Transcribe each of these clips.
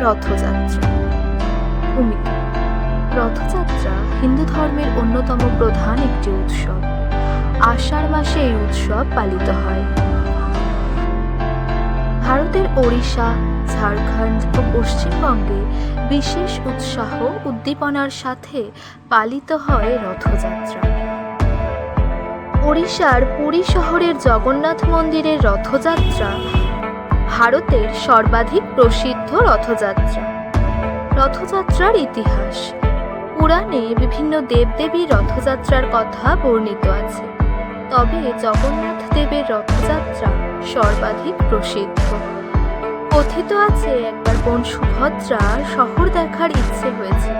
রথযাত্রা। ভূমিকা রথযাত্রা হিন্দু ধর্মের অন্যতম প্রধান একটি উৎসব। আষাঢ় মাসে এই উৎসব পালিত হয়। ভারতের ওড়িশা, ঝাড়খণ্ড ও পশ্চিমবঙ্গে বিশেষ উৎসাহ উদ্দীপনার সাথে পালিত হয় রথযাত্রা। ওড়িশার পুরী শহরের জগন্নাথ মন্দিরের রথযাত্রা ভারতের সর্বাধিক প্রসিদ্ধ রথযাত্রা। রথযাত্রার ইতিহাস। পুরাণে বিভিন্ন দেবদেবীর রথযাত্রার কথা বর্ণিত আছে। তবে জগন্নাথ দেবের রথযাত্রা সর্বাধিক প্রসিদ্ধ। কথিত আছে, একবার বোন সুভদ্রা শহর দেখার ইচ্ছে হয়েছিল।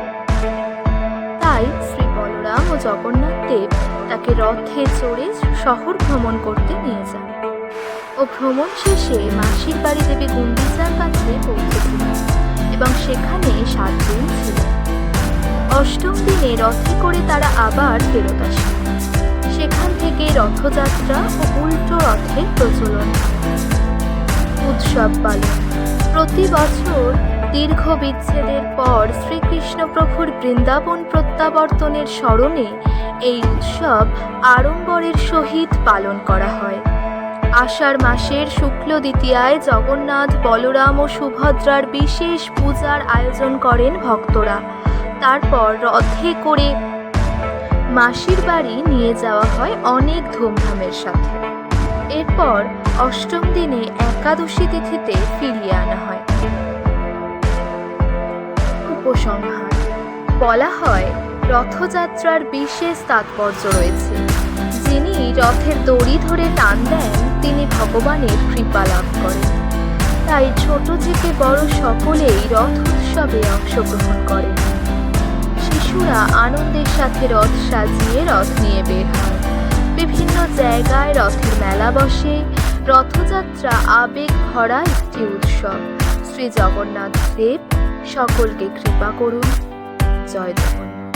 তাই শ্রী বলরাম ও জগন্নাথ দেব তাকে রথে চড়ে শহর ভ্রমণ করতে নিয়ে যান। ও ভ্রমণ শেষে মাসির বাড়ি দেবী গুন্ডিচার কাছে পৌঁছেছিলেন এবং সেখানে সাত দিন ছিলেন অষ্টম দিনে রথে করে তারা আবার ফেরত আসেন সেখান থেকে রথযাত্রা ও উল্টো রথের প্রচলন। উৎসব পালন। প্রতি বছর দীর্ঘ বিচ্ছেদের পর শ্রীকৃষ্ণ প্রভুর বৃন্দাবন প্রত্যাবর্তনের স্মরণে এই উৎসব আড়ম্বরের সহিত পালন করা হয়। আষাঢ় মাসের শুক্ল দ্বিতীয়ায় জগন্নাথ, বলরাম ও সুভদ্রার বিশেষ পূজার আয়োজন করেন ভক্তরা। তারপর রথে করে মাসির বাড়ি নিয়ে যাওয়া হয় অনেক ধুমধামের সাথে। এরপর অষ্টম দিনে একাদশী তিথিতে ফিরিয়ে আনা হয়। উপসংহার। বলা হয়, রথযাত্রার বিশেষ তাৎপর্য রয়েছে। যিনি রথের দড়ি ধরে টান দেন ভগবানের কৃপা লাভ করেন তাই ছোট থেকে বড় সকলেই রথ উৎসবে অংশগ্রহণ করেন শিশুরা আনন্দের সাথে রথ সাজিয়ে রথ নিয়ে বের হয়। বিভিন্ন জায়গায় রথের মেলা বসে। রথযাত্রা আবেগ ভরা একটি উৎসব। শ্রী জগন্নাথ দেব সকলকে কৃপা করুন। জয় জগন্নাথ।